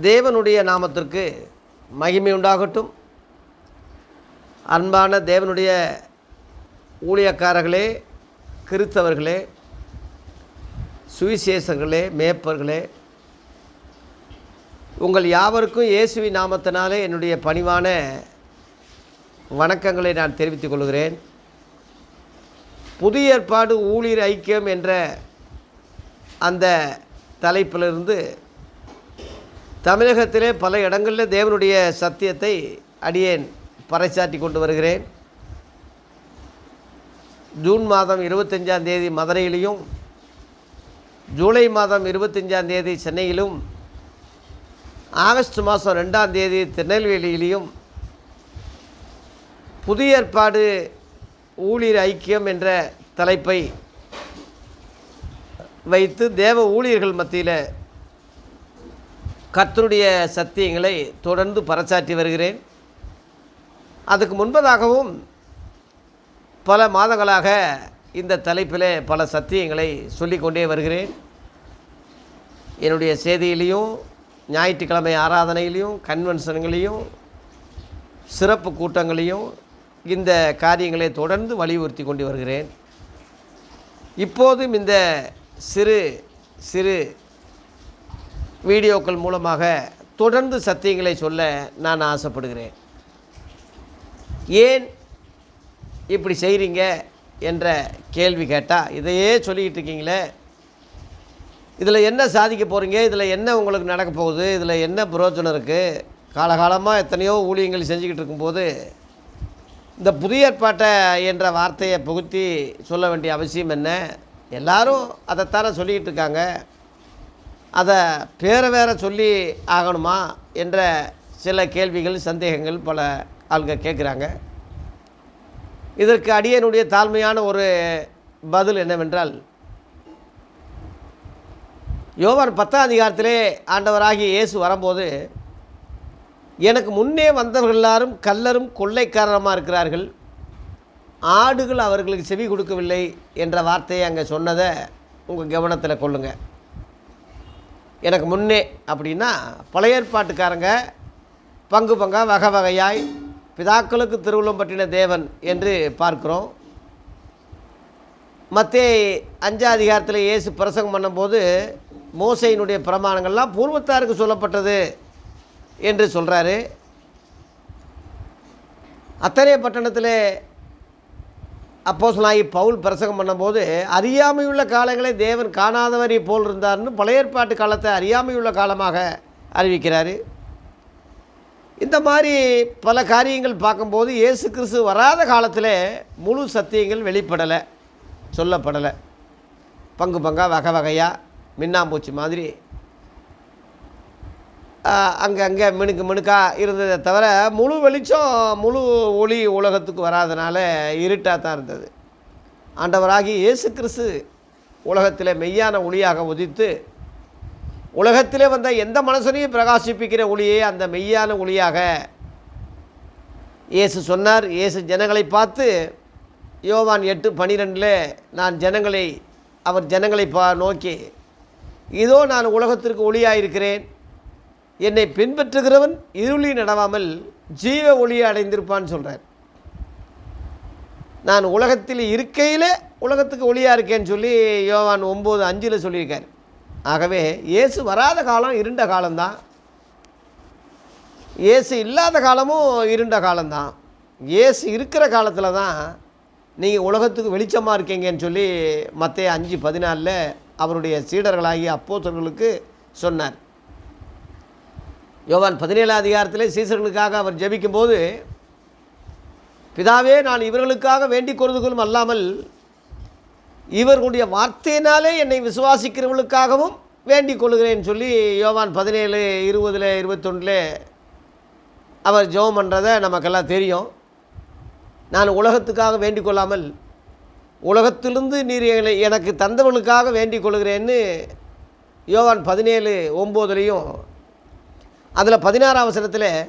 தேவனுடைய நாமத்திற்கு மகிமை உண்டாகட்டும். அன்பான தேவனுடைய ஊழியக்காரர்களே கிறித்தவர்களே சுவிசேஷர்களே மேப்பர்களே உங்கள் யாவருக்கும் இயேசுவி நாமத்தினாலே என்னுடைய பணிவான வணக்கங்களை நான் தெரிவித்துக் கொள்கிறேன். புதிய ஏற்பாடு ஊழியர் ஐக்கியம் என்ற அந்த தலைப்பிலிருந்து தமிழகத்திலே பல இடங்களில் தேவனுடைய சத்தியத்தை அடியேன் பறைசாற்றி கொண்டு வருகிறேன். ஜூன் மாதம் இருபத்தஞ்சாம் தேதி மதுரையிலையும் ஜூலை மாதம் இருபத்தஞ்சாம் தேதி சென்னையிலும் ஆகஸ்ட் மாதம் ரெண்டாம் தேதி திருநெல்வேலியிலையும் புதிய ஏற்பாடு ஊழியர் ஐக்கியம் என்ற தலைப்பை வைத்து தேவ ஊழியர்கள் மத்தியில் கத்தருடைய சத்தியங்களை தொடர்ந்து பறைச்சாற்றி வருகிறேன். அதுக்கு முன்பதாகவும் பல மாதங்களாக இந்த தலைப்பில் பல சத்தியங்களை சொல்லிக்கொண்டே வருகிறேன். என்னுடைய செய்தியிலையும் ஞாயிற்றுக்கிழமை ஆராதனையிலையும் கன்வென்ஷன்களையும் சிறப்பு கூட்டங்களையும் இந்த காரியங்களை தொடர்ந்து வலியுறுத்தி கொண்டு வருகிறேன். இப்போதும் இந்த சிறு சிறு வீடியோக்கள் மூலமாக தொடர்ந்து சத்தியங்களை சொல்ல நான் ஆசைப்படுகிறேன். ஏன் இப்படி செய்கிறீங்க என்ற கேள்வி கேட்டால் இதையே சொல்லிக்கிட்டு இருக்கீங்களே. இதில் என்ன சாதிக்க போகிறீங்க இதில் என்ன உங்களுக்கு நடக்க போகுது? இதில் என்ன பிரயோஜனம் இருக்குது காலகாலமாக எத்தனையோ ஊழியங்கள் செஞ்சுக்கிட்டு இருக்கும்போது இந்த புதிய ஏற்பாட்டை என்ற வார்த்தையை புகுத்தி சொல்ல வேண்டிய அவசியம் என்ன? எல்லாரும் அதைத்தானே சொல்லிக்கிட்டு இருக்காங்க. அதை பேரை வேற சொல்லி ஆகணுமா என்ற சில கேள்விகள் சந்தேகங்கள் பல ஆளுங்க கேட்குறாங்க. இதற்கு அடியனுடைய தாழ்மையான ஒரு பதில் என்னவென்றால் யோவான் பத்தாம் அதிகாரத்திலே ஆண்டவராகிய இயேசு வரும்போது எனக்கு முன்னே வந்தவர்கள் எல்லாரும் கல்லரும் கொள்ளைக்காரமாக இருக்கிறார்கள்? ஆடுகள் அவர்களுக்கு செவி கொடுக்கவில்லை என்ற வார்த்தையை அங்கே சொன்னதை உங்கள் கவனத்தில் கொள்ளுங்கள் எனக்கு முன்னே அப்படின்னா பழைய ஏற்பாட்டுக்காரங்க பங்கு பங்கா வகை வகையாய் பிதாக்களுக்கு திருவுளம் பற்றின தேவன் என்று பார்க்கிறோம். மத்தே அஞ்சா அதிகாரத்தில் இயேசு பிரசங்கம் பண்ணும்போது மோசையினுடைய பிரமாணங்கள்லாம் பூர்வத்தாருக்கு சொல்லப்பட்டது என்று சொல்கிறாரு அத்தனை பட்டணத்தில் அப்போஸ்தலனாகி பவுல் பிரசங்கம் பண்ணும்போது அறியாமையுள்ள காலங்களை தேவன் காணாதவரை போல் இருந்தார்னு பழைய ஏற்பாட்டு காலத்தை அறியாமையுள்ள காலமாக அறிவிக்கிறார். இந்த மாதிரி பல காரியங்கள் பார்க்கும்போது இயேசு கிறிஸ்து வராத காலத்தில் முழு சத்தியங்கள் வெளிப்படலை சொல்லப்படலை. பங்கு பங்காக வகை வகையாக மின்னாம்பூச்சி மாதிரி அங்கே அங்கே மினுக்கு மினுக்காக இருந்ததை தவிர முழு வெளிச்சம் முழு ஒளி உலகத்துக்கு வராதனால இருட்டாக தான் இருந்தது. ஆண்டவராகி இயேசு கிறிஸ்து உலகத்தில் மெய்யான ஒளியாக உதித்து உலகத்திலே வந்த எந்த மனுஷனையும் பிரகாசிப்பிக்கிற ஒளியே அந்த மெய்யான ஒளியாக இயேசு சொன்னார். இயேசு ஜனங்களை பார்த்து யோவான் எட்டு பனிரெண்டில் நான் ஜனங்களை அவர் ஜனங்களை பா நோக்கி இதோ நான் உலகத்திற்கு ஒளியாக இருக்கிறேன் என்னை பின்பற்றுகிறவன் இருளி நடவாமல் ஜீவ ஒளியை அடைந்திருப்பான்னு சொல்கிறார் நான் உலகத்தில் இருக்கையில் உலகத்துக்கு ஒளியாக இருக்கேன்னு சொல்லி யோவான் ஒம்பது அஞ்சில் சொல்லியிருக்கார். ஆகவே இயேசு வராத காலம் இருண்ட காலம்தான். இயேசு இல்லாத காலமும் இருண்ட காலம்தான். இயேசு இருக்கிற காலத்தில் தான் நீங்கள் உலகத்துக்கு வெளிச்சமாக இருக்கீங்கன்னு சொல்லி மற்ற அஞ்சு பதினாலில் அவருடைய சீடர்களாகிய அப்போசர்களுக்கு சொன்னார். யோவான் பதினேழாம் அதிகாரத்தில் சீசர்களுக்காக அவர் ஜெபிக்கும்போது பிதாவே நான் இவர்களுக்காக வேண்டிக் கொள்வதுகளும் அல்லாமல் இவர்களுடைய வார்த்தையினாலே என்னை விசுவாசிக்கிறவர்களுக்காகவும் வேண்டிக் கொள்கிறேன்னு சொல்லி யோவான் பதினேழு இருபதில் இருபத்தொன்னில் அவர் ஜெபம் பண்ணுறதை நமக்கெல்லாம் தெரியும். நான் உலகத்துக்காக வேண்டிக் கொள்ளாமல் உலகத்திலிருந்து நீர் எங்களை எனக்கு தந்தவர்களுக்காக வேண்டிக் கொள்கிறேன்னு யோவான் பதினேழு ஒம்போதுலேயும் அதில் பதினாறாம் வசனத்தில்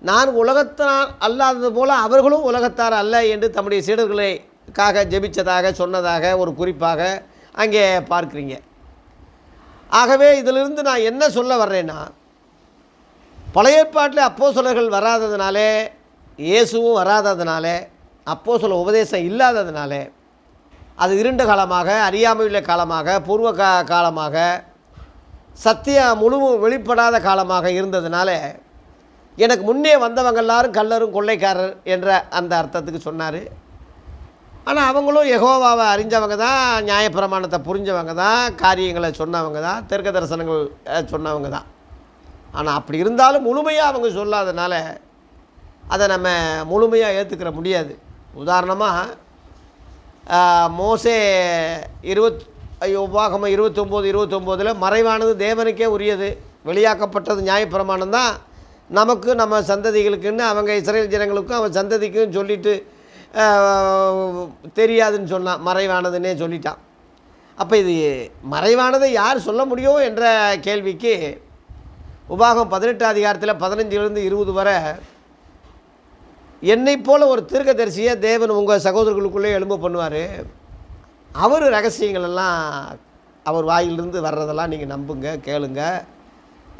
நான் உலகத்தார் அல்லாதது போல அவர்களும் உலகத்தார் அல்ல என்று தம்முடைய சீடர்களுக்காக ஜெபிச்சதாக சொன்னதாக ஒரு குறிப்பாக அங்கே பார்க்குறீங்க. ஆகவே இதிலிருந்து நான் என்ன சொல்ல வர்றேன்னா பழைய ஏற்பாட்டில் சொல்லர்கள் வராததுனாலே இயேசுவும் வராததுனாலே சொல்ல உபதேசம் இல்லாததுனாலே அது இருண்ட காலமாக அறியாமையுள்ள காலமாக பூர்வ கா காலமாக சத்தியா முழுவும் வெளிப்படாத காலமாக இருந்ததுனால எனக்கு முன்னே வந்தவங்க எல்லாரும் கல்லரும் கொள்ளைக்காரர் என்ற அந்த அர்த்தத்துக்கு சொன்னார். ஆனால் அவங்களும் எகோவாவை அறிஞ்சவங்க தான் நியாயப்பிரமாணத்தை புரிஞ்சவங்க தான் காரியங்களை சொன்னவங்க தான் தெற்க தரிசனங்கள் சொன்னவங்க தான். ஆனால் அப்படி இருந்தாலும் முழுமையாக அவங்க சொல்லாதனால அதை நம்ம முழுமையாக ஏற்றுக்கிற முடியாது. உதாரணமாக மோசே இருபத் ஐயோ உபாகமம் இருபத்தொம்போது இருபத்தொம்போதில் மறைவானது தேவனுக்கே உரியது. வெளியாக்கப்பட்டது நியாயப்பிரமாணம் தான். நமக்கு நம்ம சந்ததிகளுக்குன்னு அவங்க இஸ்ரேல் ஜனங்களுக்கும் அவன் சந்ததிக்கும் சொல்லிட்டு தெரியாதுன்னு சொன்னான். மறைவானதுன்னே சொல்லிட்டான். அப்போ இது மறைவானதை யார் சொல்ல முடியும் என்ற கேள்விக்கு உபாகம் பதினெட்டு அதிகாரத்தில் பதினஞ்சிலிருந்து இருபது வரை என்னை போல் ஒரு தீர்க்கதரிசியை தேவன் உங்கள் சகோதரர்களுக்குள்ளே எலும்பு பண்ணுவார். அவர் ரகசியங்கள் எல்லாம் அவர் வாயிலிருந்து வர்றதெல்லாம் நீங்கள் நம்புங்க கேளுங்க.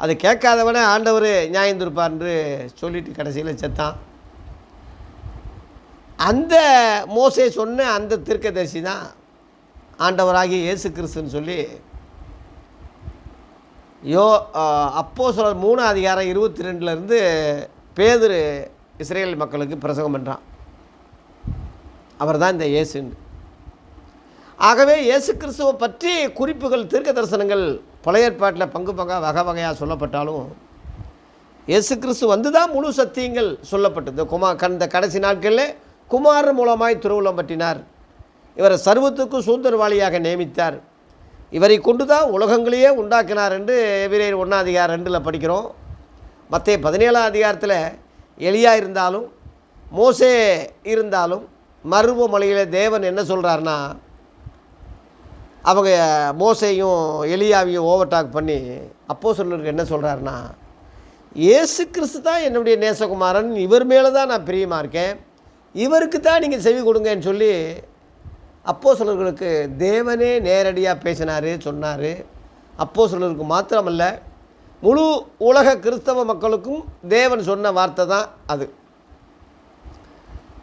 அது கேட்காதவனே ஆண்டவர் நியாயந்திருப்பார்ன்று சொல்லிட்டு கடைசியில் செத்தான். அந்த மோசை சொன்ன அந்த தீர்க்கதரிசி தான் ஆண்டவராகிய இயேசு கிறிஸ்துன்னு சொல்லி யோ அப்போ சொல்ல மூணு அதிகாரம் இருபத்தி ரெண்டுலேருந்து பேதுரு இஸ்ரேல் மக்களுக்கு பிரசங்கம் பண்ணுறான் அவர் தான் இந்த இயேசுன்னு. ஆகவே இயேசு கிறிஸ்துவை பற்றி குறிப்புகள் தீர்க்க தரிசனங்கள் பழைய ஏற்பாட்டில் பங்கு பங்காக வகை வகையாக சொல்லப்பட்டாலும் இயேசு கிறிஸ்து வந்து தான் முழு சத்தியங்கள் சொல்லப்பட்டது. குமா கண்ட கடைசி நாட்களில் குமாரன் மூலமாய் திருவுளம் பற்றினார். இவரை சர்வத்துக்கும் சுதந்திரவாளியாக நியமித்தார். இவரை கொண்டு தான் உலகங்களையே உண்டாக்கினார் என்று எவிரேர் ஒன்றாம் அதிகாரம் ரெண்டில் படிக்கிறோம். மற்ற பதினேழாம் அதிகாரத்தில் எலியா இருந்தாலும் மோசே இருந்தாலும் மருவமலையில் தேவன் என்ன சொல்கிறாருன்னா அவங்க மோசையும் எலியாவையும் ஓவர்டாக் பண்ணி அப்போ சொல்லுக்கு என்ன சொல்கிறாருன்னா ஏசு கிறிஸ்து தான் என்னுடைய நேசகுமாரன். இவர் மேலே தான் நான் பிரியமாக இருக்கேன். இவருக்கு தான் நீங்கள் செவி கொடுங்கன்னு சொல்லி அப்போ சொல்லர்களுக்கு தேவனே நேரடியாக பேசினார் சொன்னார். அப்போ சொல்லருக்கு மாத்திரமல்ல முழு உலக கிறிஸ்தவ மக்களுக்கும் தேவன் சொன்ன வார்த்தை தான் அது.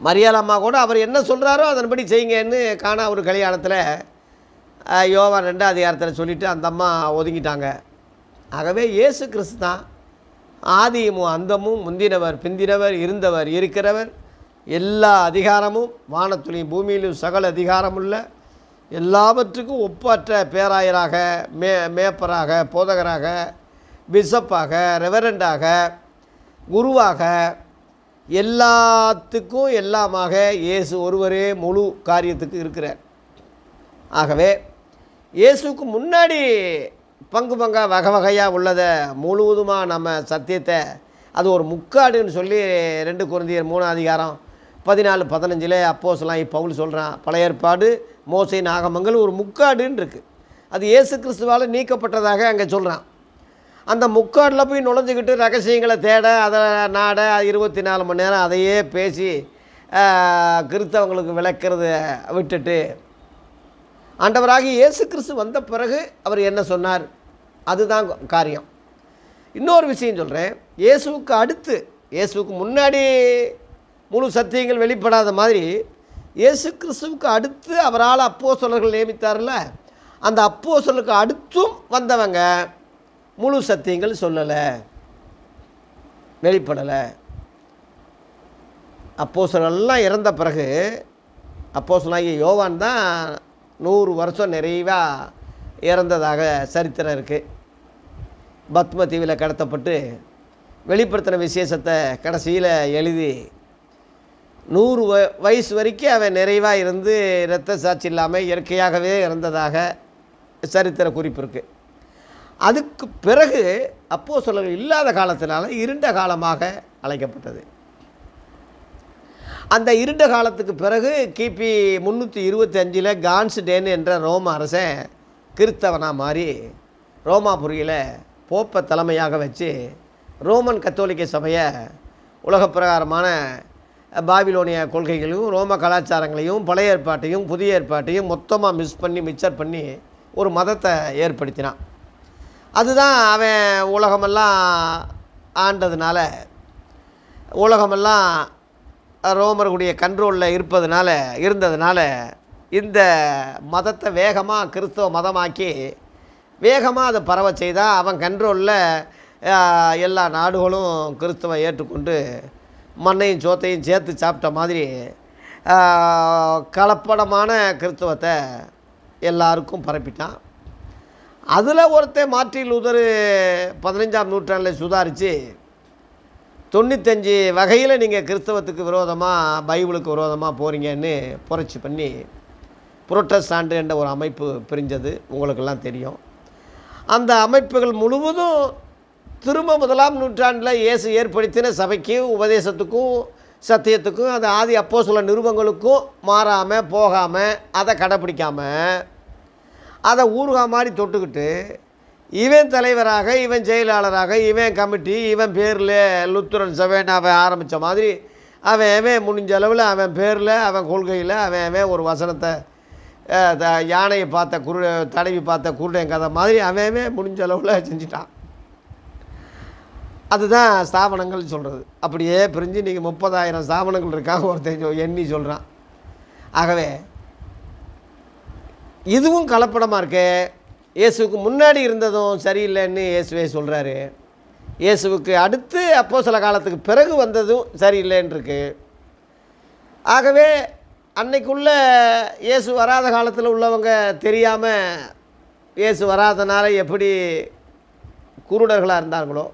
மரியாள் அம்மா கூட அவர் என்ன சொல்கிறாரோ அதன்படி செய்யுங்கன்னு காணா ஒரு கல்யாணத்தில் யோவான் ரெண்டாம் அதிகாரத்தில் சொல்லிவிட்டு அந்த அம்மா ஒதுங்கிட்டாங்க. ஆகவே இயேசு கிறிஸ்து தான் ஆதியமும் அந்தமும் முந்தினவர் பிந்தினவர் இருந்தவர் இருக்கிறவர். எல்லா அதிகாரமும் வானத்துலையும் பூமியிலும் சகல அதிகாரமுள்ள எல்லாவற்றுக்கும் ஒப்பற்ற பேராயராக மே மேப்பராக போதகராக பிஷப்பாக ரெவரண்டாக குருவாக எல்லாத்துக்கும் எல்லாமாக இயேசு ஒருவரே முழு காரியத்துக்கு இருக்கிறார். ஆகவே இயேசுக்கு முன்னாடி பங்கு பங்காக வகை வகையாக உள்ளதை முழுவதுமாக நம்ம சத்தியத்தை அது ஒரு முக்காடுன்னு சொல்லி ரெண்டு குருந்தியர் மூணு அதிகாரம் பதினாலு பதினஞ்சில் அப்போஸ்லாம் இப்பவுல் சொல்கிறான் பழைய ஏற்பாடு மோசை நாகமங்கள் ஒரு முக்காடுன்னு இருக்குது அது இயேசு கிறிஸ்துவால் நீக்கப்பட்டதாக அங்கே சொல்கிறான் அந்த முக்காடில் போய் நுழைஞ்சிக்கிட்டு ரகசியங்களை தேட அதை நாட இருபத்தி நாலு மணி நேரம் அதையே பேசி கிறித்தவங்களுக்கு கிறிஸ்தவங்களுக்கு விளக்கிறத விட்டுட்டு ஆண்டவராகி இயேசு கிறிஸ்து வந்த பிறகு அவர் என்ன சொன்னார்? அதுதான் காரியம். இன்னொரு விஷயம் சொல்கிறேன் இயேசுவுக்கு அடுத்து இயேசுவுக்கு முன்னாடி முழு சத்தியங்கள் வெளிப்படாத மாதிரி இயேசு கிறிஸ்துவுக்கு அடுத்து அவரால் அப்போ அப்போஸ்தலர்கள் நியமித்தார்ல அந்த அப்போஸ்தலருக்கு அடுத்தும் வந்தவங்க முழு சத்தியங்கள் சொல்லலை வெளிப்படலை. அப்போஸ்தலர்லாம் இறந்த பிறகு அப்போஸ்தலனாகிய யோவான் தான் நூறு வருஷம் நிறைவாக இறந்ததாக சரித்திரம் இருக்குது பத்ம தீவில் கடத்தப்பட்டு வெளிப்படுத்தின விசேஷத்தை கடைசியில் எழுதி நூறு வ வயசு வரைக்கும் அவன் நிறைவாக இருந்து இரத்த சாட்சி இல்லாமல் இயற்கையாகவே இறந்ததாக சரித்திர குறிப்பு இருக்குது அதுக்கு பிறகு அப்போ இல்லாத காலத்தினால இருண்ட காலமாக அழைக்கப்பட்டது. அந்த இருண்ட காலத்துக்கு பிறகு கிபி முந்நூற்றி இருபத்தி அஞ்சில் கான்ஸ்டேன் என்ற ரோம அரசன் கிறித்தவனாக மாறி ரோமாபுரியில் போப்பை தலைமையாக வச்சு ரோமன் கத்தோலிக்க சபையை உலகப் பிரகாரமான பாபிலோனிய கொள்கைகளையும் ரோம கலாச்சாரங்களையும் பழைய ஏற்பாட்டையும் புதிய ஏற்பாட்டையும் மொத்தமாக மிஸ் பண்ணி மிக்சர் பண்ணி ஒரு மதத்தை ஏற்படுத்தினான். அதுதான் அவன் உலகமெல்லாம் ஆண்டதுனால உலகமெல்லாம் ரோமர்களுடைய கண்ட்ரோலில் இருப்பதுனால இருந்ததுனால இந்த மதத்தை வேகமாக கிறிஸ்தவ மதமாக்கி வேகமாக அதை பரவ செய்தால் அவன் கண்ட்ரோலில் எல்லா நாடுகளும் கிறிஸ்தவ ஏற்றுக்கொண்டு மண்ணையும் சோத்தையும் சேர்த்து சாப்பிட்ட மாதிரி கலப்படமான கிறிஸ்தவத்தை எல்லாருக்கும் பரப்பிட்டான். அதில் ஒருத்தன் மார்ட்டின் லூதர் பதினஞ்சாம் நூற்றாண்டில் சுதாரித்து தொண்ணூத்தஞ்சு வகையில் நீங்கள் கிறிஸ்தவத்துக்கு விரோதமாக பைபிளுக்கு விரோதமாக போகிறீங்கன்னு புரட்சி பண்ணி புரோட்டஸ்டாண்டு என்ற ஒரு அமைப்பு பிரிஞ்சது. உங்களுக்கெல்லாம் தெரியும். அந்த அமைப்புகள் முழுவதும் திரும்ப முதலாம் நூற்றாண்டில் இயேசு ஏற்படுத்தின சபைக்கும் உபதேசத்துக்கும் சத்தியத்துக்கும் அது ஆதி அப்போ சில நிறுவங்களுக்கும் மாறாமல் போகாமல் அதை கடைப்பிடிக்காமல் அதை ஊறுகா மாதிரி தொட்டுக்கிட்டு இவன் தலைவராக இவன் செயலாளராக இவன் கமிட்டி இவன் பேரில் லுத்துரன் சபைன்னு அவன் ஆரம்பித்த மாதிரி அவன் அவன் முடிஞ்ச அளவில் அவன் பேரில் அவன் கொள்கையில் அவன் அவன் ஒரு வசனத்தை த- யானையை பார்த்த குரு தடவி பார்த்த குருடன் கதை மாதிரி அவன் அவன் முடிஞ்ச அளவில் செஞ்சிட்டான். அதுதான் ஸ்தாபனங்கள் சொல்கிறது அப்படியே பிரிஞ்சு இன்றைக்கி முப்பதாயிரம் ஸ்தாபனங்கள் இருக்காங்க ஒருத்தன் எண்ணி சொல்கிறான் ஆகவே இதுவும் கலப்படமாக இருக்கு இயேசுவுக்கு முன்னாடி இருந்ததும் சரியில்லைன்னு இயேசுவே சொல்கிறாரு இயேசுவுக்கு அடுத்து அப்போ சில காலத்துக்கு பிறகு வந்ததும் சரியில்லைன்னு ஆகவே அன்னைக்குள்ள இயேசு வராத காலத்தில் உள்ளவங்க தெரியாமல் இயேசு வராதனால எப்படி குருடர்களாக இருந்தாங்களோ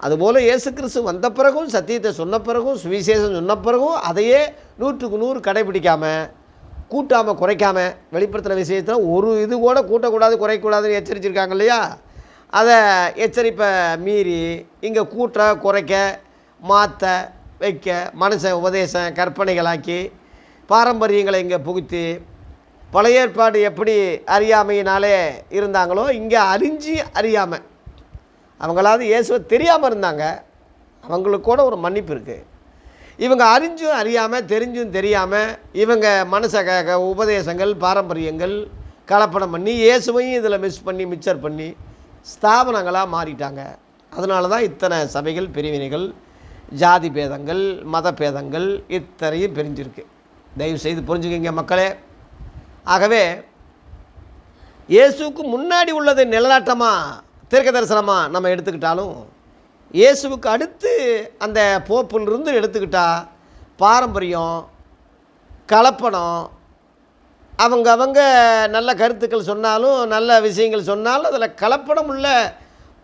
அதுபோல் இயேசு கிறிஸ்து வந்த பிறகும் சத்தியத்தை சொன்ன பிறகும் சுவிசேஷம் சொன்ன பிறகும் அதையே நூற்றுக்கு நூறு கடைபிடிக்காமல் கூட்டாமல் குறைக்காம வெளிப்படுத்தின விஷயத்தில் ஒரு இது கூட கூட்டக்கூடாது குறைக்கக்கூடாதுன்னு எச்சரிச்சிருக்காங்க இல்லையா? அதை எச்சரிப்பை மீறி இங்கே கூட்ட குறைக்க மாற்ற வைக்க மனுஷன் உபதேசம் கற்பனைகளாக்கி பாரம்பரியங்களை இங்கே புகுத்தி பழைய ஏற்பாடு எப்படி அறியாமையினாலே இருந்தாங்களோ இங்கே அறிஞ்சு அறியாமல் அவங்களாவது இயேசுவை தெரியாமல் இருந்தாங்க. அவங்களுக்கு கூட ஒரு மன்னிப்பு இருக்குது இவங்க அறிஞ்சும் அறியாமல் தெரிஞ்சும் தெரியாமல் இவங்க மனச உபதேசங்கள் பாரம்பரியங்கள் கலப்படம் பண்ணி இயேசுவையும் இதில் மிஸ் பண்ணி மிக்சர் பண்ணி ஸ்தாபனங்களாக மாறிட்டாங்க. அதனால தான் இத்தனை சபைகள் பிரிவினைகள் ஜாதி பேதங்கள் மத பேதங்கள் இத்தனையும் பிரிஞ்சிருக்கு. தயவு செய்து புரிஞ்சுக்கிங்க மக்களே. ஆகவே இயேசுவுக்கு முன்னாடி உள்ளது நிலநாட்டமாக தீர்க்க தரிசனமாக நம்ம எடுத்துக்கிட்டாலும் இயேசுவுக்கு அடுத்து அந்த போப்பிலிருந்து எடுத்துக்கிட்டால் பாரம்பரியம் கலப்படம் அவங்க அவங்க நல்ல கருத்துக்கள் சொன்னாலும் நல்ல விஷயங்கள் சொன்னாலும் அதில் கலப்படம் உள்ள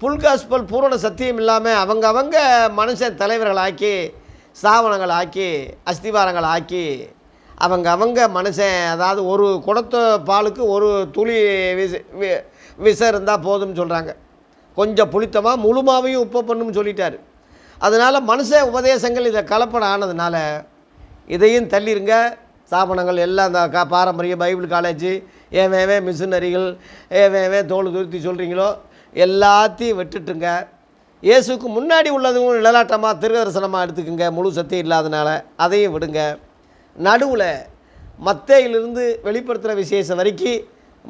புல்காஸ்பல் பூரண சத்தியம் இல்லாமல் அவங்க அவங்க மனுஷன் தலைவர்களாக்கி ஸ்தாபனங்கள் ஆக்கி அஸ்திவாரங்கள் ஆக்கி அவங்க அவங்க மனுஷன் அதாவது ஒரு குடத்த பாலுக்கு ஒரு துளி விச வி- விஷம் இருந்தால் போதும்னு சொல்கிறாங்க கொஞ்சம் புளித்தமாக முழுமாவையும் உப்பு பண்ணுன்னு சொல்லிட்டார். அதனால் மனுஷ உபதேசங்கள் இதை கலப்படம் ஆனதுனால இதையும் தள்ளிருங்க. ஸ்தாபனங்கள் எல்லாம் இந்த கா பாரம்பரிய பைபிள் காலேஜ் ஏவேவே மிஷினரிகள் ஏவேவே தோல் துருத்தி சொல்கிறீங்களோ எல்லாத்தையும் விட்டுட்டுங்க. இயேசுக்கு முன்னாடி உள்ளதும் நிழலாட்டமாக திருதர்சனமாக எடுத்துக்குங்க. முழு சத்தியம் இல்லாதனால அதையும் விடுங்க. நடுவில் மத்தையிலிருந்து வெளிப்படுத்துகிற விசேஷம் வரைக்கும்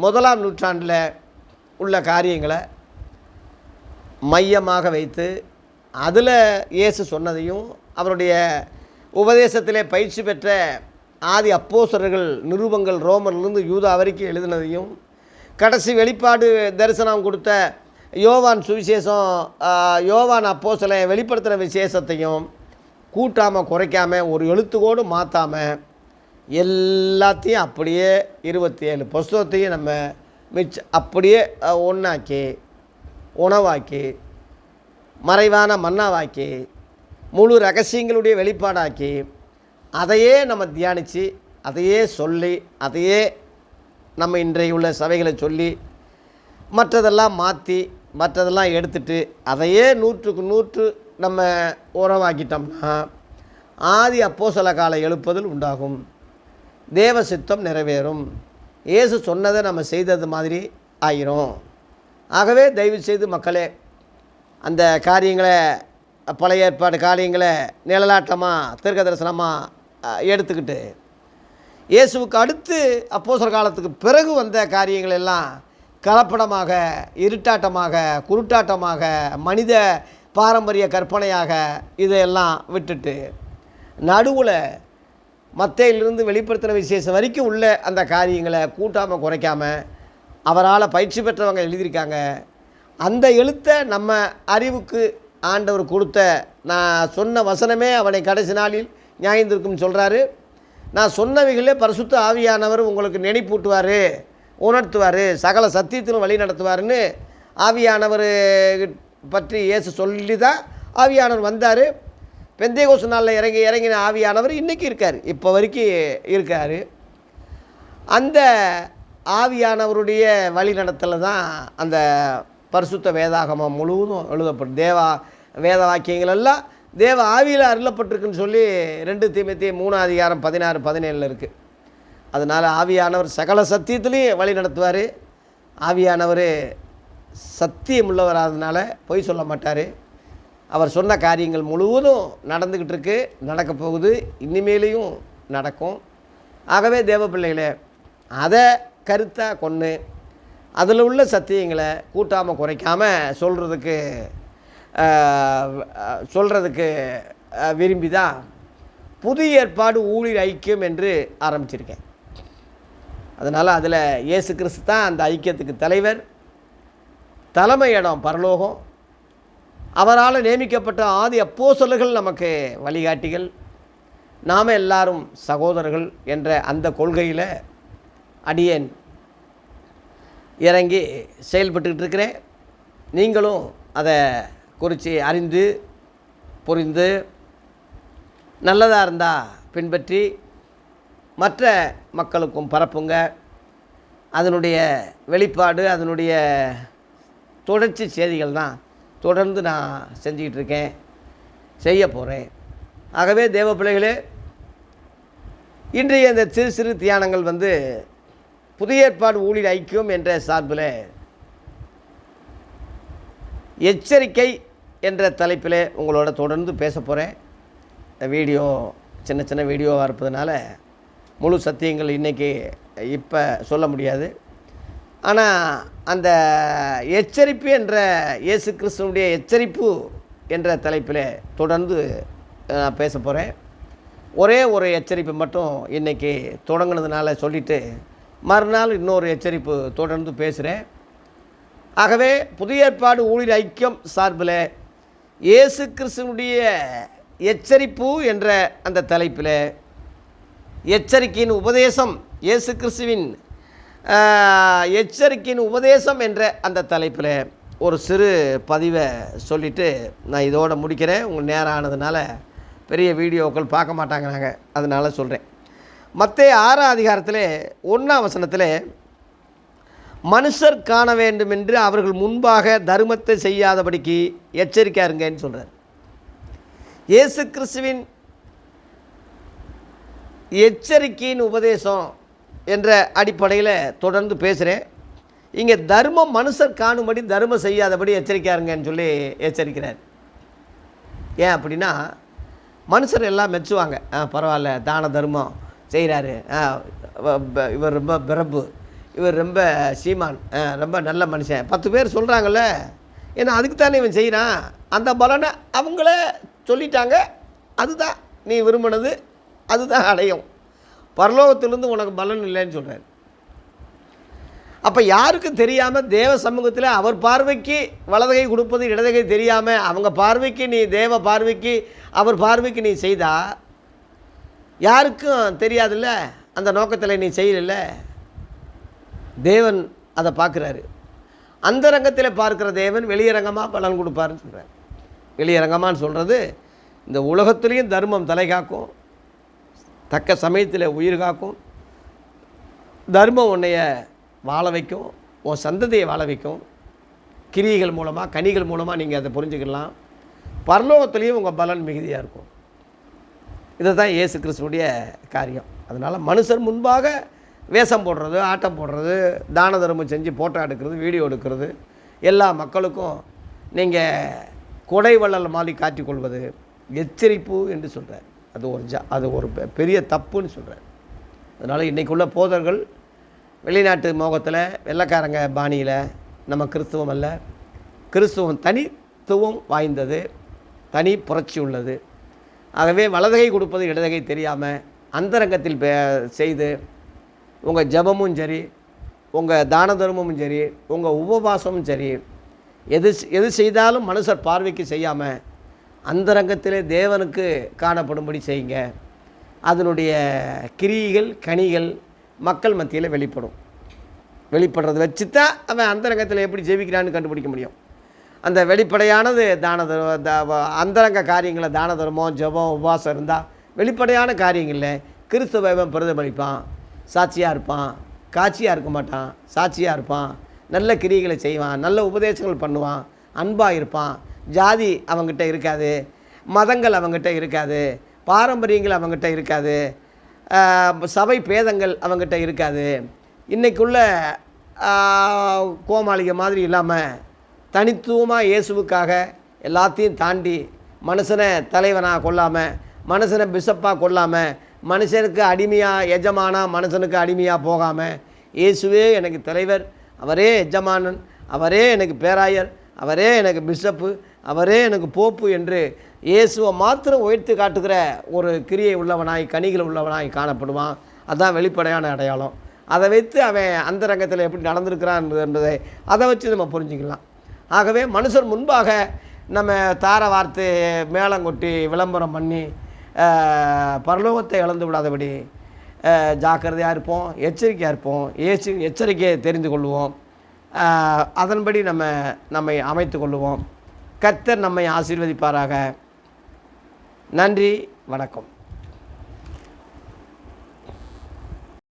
முதலாம் நூற்றாண்டில் உள்ள காரியங்களை மையமாக வைத்து அதில் இயேசு சொன்னதையும் அவருடைய உபதேசத்திலே பயிற்சி பெற்ற ஆதி அப்போசரர்கள் நிருபங்கள் ரோமன்லேருந்து யூதா வரைக்கும் எழுதினதையும் கடைசி வெளிப்பாடு தரிசனம் கொடுத்த யோவான் சுவிசேஷம் யோவான் அப்போசலை வெளிப்படுத்துகிற விசேஷத்தையும் கூட்டாமல் குறைக்காம ஒரு எழுத்துக்கோடு மாற்றாமல் எல்லாத்தையும் அப்படியே இருபத்தி ஏழு புஸ்தகத்தையும் நம்ம மிச்ச அப்படியே ஒன்றாக்கி உணவாக்கி மறைவான மன்னாவாக்கி முழு ரகசியங்களுடைய வெளிப்பாடாக்கி அதையே நம்ம தியானித்து அதையே சொல்லி அதையே நம்ம இன்றைய உள்ள சபைகளை சொல்லி மற்றதெல்லாம் மாற்றி மற்றதெல்லாம் எடுத்துட்டு அதையே நூற்றுக்கு நூற்று நம்ம உறவாக்கிட்டோம்னா ஆதி அப்போசல காலை எழுப்பதில் உண்டாகும். தேவ சித்தம் நிறைவேறும். இயேசு சொன்னதை நம்ம செய்தது மாதிரி ஆயிரும். ஆகவே தயவு செய்து மக்களே அந்த காரியங்களை பழைய ஏற்பாடு காரியங்களை நிழலாட்டமாக தீர்க்க தரிசனமாக எடுத்துக்கிட்டு இயேசுவுக்கு அடுத்து அப்போசர் காலத்துக்கு பிறகு வந்த காரியங்கள் எல்லாம் கலப்படமாக இருட்டாட்டமாக குருட்டாட்டமாக மனித பாரம்பரிய கற்பனையாக இதையெல்லாம் விட்டுட்டு நடுவில் மத்தையிலிருந்து வெளிப்படுத்தின விசேஷம் வரைக்கும் உள்ள அந்த காரியங்களை கூட்டாமல் குறைக்காமல் அவரால் பயிற்சி பெற்றவங்க எழுதியிருக்காங்க. அந்த எழுத்தை நம்ம அறிவுக்கு ஆண்டவர் கொடுத்த நான் சொன்ன வசனமே அவனை கடைசி நாளில் நியாயந்திருக்கும்னு சொல்கிறாரு நான் சொன்னவைகளே பரிசுத்த ஆவியானவர் உங்களுக்கு நினைப்பூட்டுவார் உணர்த்துவார் சகல சத்தியத்திலும் வழி நடத்துவார்னு ஆவியானவர் பற்றி இயேசு சொல்லி தான் ஆவியானவர் வந்தார். பெந்தேகோசு நாளில் இறங்கி இறங்கின ஆவியானவர் இன்றைக்கி இருக்கார் இப்போ வரைக்கும் இருக்கார். அந்த ஆவியானவருடைய வழி நடத்தல தான் அந்த பரிசுத்த வேதாகமம் முழுவதும் எழுதப்படும் தேவா வேத வாக்கியங்கள் எல்லாம் தேவ ஆவியில் அருளப்பட்டிருக்குன்னு சொல்லி ரெண்டு தீமத்தி மூணு அதிகாரம் பதினாறு பதினேழில் இருக்குது அதனால் ஆவியானவர் சகல சத்தியத்துலேயும் வழி நடத்துவார். ஆவியானவர் சத்தியம் உள்ளவராதனால பொய் சொல்ல மாட்டார். அவர் சொன்ன காரியங்கள் முழுவதும் நடந்துக்கிட்டு இருக்கு நடக்க போகுது இனிமேலையும் நடக்கும். ஆகவே தேவ பிள்ளைகளே அதை கருத்தாக கொன்று அதில் உள்ள சத்தியங்களை கூட்டாமல் குறைக்காமல் சொல்கிறதுக்கு சொல்கிறதுக்கு விரும்பி தான் புது ஏற்பாடு ஊழியர் ஐக்கியம் என்று ஆரம்பிச்சிருக்கேன். அதனால் அதில் இயேசு கிறிஸ்து தான் அந்த ஐக்கியத்துக்கு தலைவர். தலைமை இடம் பரலோகம். அவரால் நியமிக்கப்பட்ட ஆதி அப்போ சொல்லுகள் நமக்கு வழிகாட்டிகள். நாம் எல்லாரும் சகோதரர்கள் என்ற அந்த கொள்கையில் அடியேன். இறங்கி செயல்பட்டுக்கிட்டு இருக்கிறேன். நீங்களும் அதை குறித்து அறிந்து புரிந்து நல்லதாக இருந்தால் பின்பற்றி மற்ற மக்களுக்கும் பரப்புங்க. அதனுடைய வெளிப்பாடு அதனுடைய தொடர்ச்சி செய்திகள் தான் தொடர்ந்து நான் செஞ்சுக்கிட்டு இருக்கேன் செய்ய போகிறேன் ஆகவே தேவ பிள்ளைகளே இன்றைய இந்த சிறு சிறு தியானங்கள் வந்து புதிய ஏற்பாடு ஊழியர் ஐக்கியம் என்ற சார்பில் எச்சரிக்கை என்ற தலைப்பில் உங்களோட தொடர்ந்து பேச போகிறேன் வீடியோ சின்ன சின்ன வீடியோவாக இருப்பதுனால முழு சத்தியங்கள் இன்றைக்கி இப்போ சொல்ல முடியாது. ஆனால் அந்த எச்சரிப்பு என்ற இயேசு கிறிஸ்துவனுடைய எச்சரிப்பு என்ற தலைப்பில் தொடர்ந்து நான் பேச போகிறேன் ஒரே ஒரு எச்சரிப்பு மட்டும் இன்றைக்கி தொடங்கினதுனால சொல்லிவிட்டு மறுநாள் இன்னொரு எச்சரிப்பு தொடர்ந்து பேசுகிறேன் ஆகவே புதிய ஏற்பாடு ஊழியர் ஐக்கியம் சார்பில் இயேசு கிறிஸ்தனுடைய எச்சரிப்பு என்ற அந்த தலைப்பில் எச்சரிக்கையின் உபதேசம் இயேசு கிறிஸ்துவின் எச்சரிக்கையின் உபதேசம் என்ற அந்த தலைப்பில் ஒரு சிறு பதிவை சொல்லிவிட்டு நான் இதோடு முடிக்கிறேன். உங்கள் நேரம் ஆனதுனால பெரிய வீடியோக்கள் பார்க்க மாட்டாங்க நாங்கள் அதனால் சொல்கிறேன் மற்ற ஆறாம் அதிகாரத்தில் ஒன்றாம் வசனத்தில் மனுஷர் காண வேண்டும் என்று அவர்கள் முன்பாக தர்மத்தை செய்யாதபடிக்கு எச்சரிக்கையா இருங்கன்னு சொல்கிறார் இயேசு கிறிஸ்துவின் எச்சரிக்கையின் உபதேசம் என்ற அடிப்படையில் தொடர்ந்து பேசுகிறேன் இங்கே தர்மம் மனுஷர் காணும்படி தர்மம் செய்யாதபடி எச்சரிக்காருங்கன்னு சொல்லி எச்சரிக்கிறார். ஏன் அப்படின்னா மனுஷர் எல்லாம் மெச்சுவாங்க. ஆ பரவாயில்ல தான தர்மம். செய்கிறாரு ஆ ப- இவர் ரொம்ப பிரபு. இவர் ரொம்ப சீமான். ஆ, ரொம்ப நல்ல மனுஷன். பத்து பேர் சொல்கிறாங்கல்ல ஏன்னா அதுக்கு தானே இவன் செய்கிறான் அந்த பலனை அவங்கள சொல்லிட்டாங்க. அதுதான் நீ விரும்பினது. அதுதான் அடையும். பரலோகத்திலிருந்து உனக்கு பலன் இல்லைன்னு சொல்கிறார் அப்போ யாருக்கும் தெரியாமல் தேவ சமூகத்தில் அவர் பார்வைக்கு வலதுகை கொடுப்பது இடதுகை தெரியாமல் அவங்க பார்வைக்கு நீ தேவ பார்வைக்கு அவர் பார்வைக்கு நீ செய்தால் யாருக்கும் தெரியாதுல்ல அந்த நோக்கத்தில் நீ செய்யல தேவன் அதை பார்க்குறாரு. அந்த ரங்கத்தில் பார்க்குற தேவன் வெளியரங்கமாக பலன் கொடுப்பாருன்னு சொல்கிறார் வெளியரங்கமானு சொல்கிறது இந்த உலகத்துலேயும் தர்மம் தலை காக்கும் தக்க சமயத்தில் உயிர் காக்கும் தர்மம் உன்னைய வாழ வைக்கும் உன் சந்ததியை வாழ வைக்கும். கிரியைகள் மூலமாக கனிகள் மூலமாக நீங்கள் அதை புரிஞ்சுக்கலாம் பரலோகத்துலேயும் உங்கள் பலன் மிகுதியாக இருக்கும். இதை தான் இயேசு கிறிஸ்துவுடைய காரியம். அதனால் மனுஷர் முன்பாக வேஷம் போடுறது ஆட்டம் போடுறது தான தர்மம் செஞ்சு ஃபோட்டோ எடுக்கிறது வீடியோ எடுக்கிறது எல்லா மக்களுக்கும் நீங்கள் கொடை வள்ளல் மாதிரி காட்டிக்கொள்வது எச்சரிப்பு என்று சொல்கிறார் அது ஒரு ஜா அது ஒரு பெ- பெரிய தப்புன்னு சொல்கிறார் அதனால் இன்றைக்குள்ள போதர்கள் வெளிநாட்டு மோகத்தில் வெள்ளைக்காரங்க பாணியில் நம்ம கிறிஸ்துவம் அல்ல கிறிஸ்துவம் தனித்துவம் வாய்ந்தது தனி புரட்சி உள்ளது. ஆகவே வலதுகை கொடுப்பது இடதுகை தெரியாமல் அந்தரங்கத்தில் பே- செய்து உங்கள் ஜெபமும் சரி உங்கள் தான தர்மமும் சரி உங்கள் உபவாசமும் சரி எது எது செய்தாலும் மனுஷர் பார்வைக்கு செய்யாமல் அந்தரங்கத்திலே தேவனுக்கு காணப்படும்படி செய்யுங்க. அதனுடைய கிரிகள் கனிகள் மக்கள் மத்தியில் வெளிப்படும். வெளிப்படுறத வச்சு தான் அவன் அந்தரங்கத்தில் எப்படி ஜெபிக்கிறான்னு கண்டுபிடிக்க முடியும். அந்த வெளிப்படையானது தான தர்மம் த- அந்தரங்க காரியங்களை தான தர்மம் ஜெபம் உபவாசம் இருந்தால் வெளிப்படையான காரியங்களில் கிறிஸ்துவம் பிரதிபலிப்பான். சாட்சியாக இருப்பான். காட்சியாக இருக்க மாட்டான். சாட்சியாக இருப்பான். நல்ல கிரியைகளை செய்வான். நல்ல உபதேசங்கள் பண்ணுவான். அன்பாக இருப்பான். ஜாதி அவங்ககிட்ட இருக்காது. மதங்கள் அவங்ககிட்ட இருக்காது. பாரம்பரியங்கள் அவங்ககிட்ட இருக்காது. சபை பேதங்கள் அவங்ககிட்ட இருக்காது. இன்றைக்குள்ள கோமாளிகை மாதிரி இல்லாமல் தனித்துவமாக இயேசுவுக்காக எல்லாத்தையும் தாண்டி மனுஷனை தலைவனாக கொள்ளாமல் மனுஷனை பிஷப்பாக கொள்ளாமல் மனுஷனுக்கு அடிமையாக எஜமானா மனுஷனுக்கு அடிமையாக போகாமல் இயேசுவே எனக்கு தலைவர் அவரே எஜமானன் அவரே எனக்கு பேராயர் அவரே எனக்கு பிஷப்பு அவரே எனக்கு போப்பு என்று இயேசுவை மாத்திரம் உயர்த்து காட்டுகிற ஒரு கிரியை உள்ளவனாய் கனிகள் உள்ளவனாய் காணப்படுவான். அதுதான் வெளிப்படையான அடையாளம். அதை வைத்து அவன் அந்த ரங்கத்தில் எப்படி நடந்திருக்கிறான் என்பதை அதை வச்சு நம்ம புரிஞ்சுக்கலாம். ஆகவே மனுஷர் முன்பாக நம்ம தார வார்த்தை மேளங்கொட்டி விளம்பரம் பண்ணி பரலோகத்தை இழந்து விடாதபடி ஜாக்கிரதையாக இருப்போம் எச்சரிக்கையாக இருப்போம் ஏச்சு எச்சரிக்கையை தெரிந்து கொள்வோம் அதன்படி நம்ம நம்மை அமைத்து கொள்வோம். கர்த்தர் நம்மை ஆசீர்வதிப்பாராக. நன்றி வணக்கம்.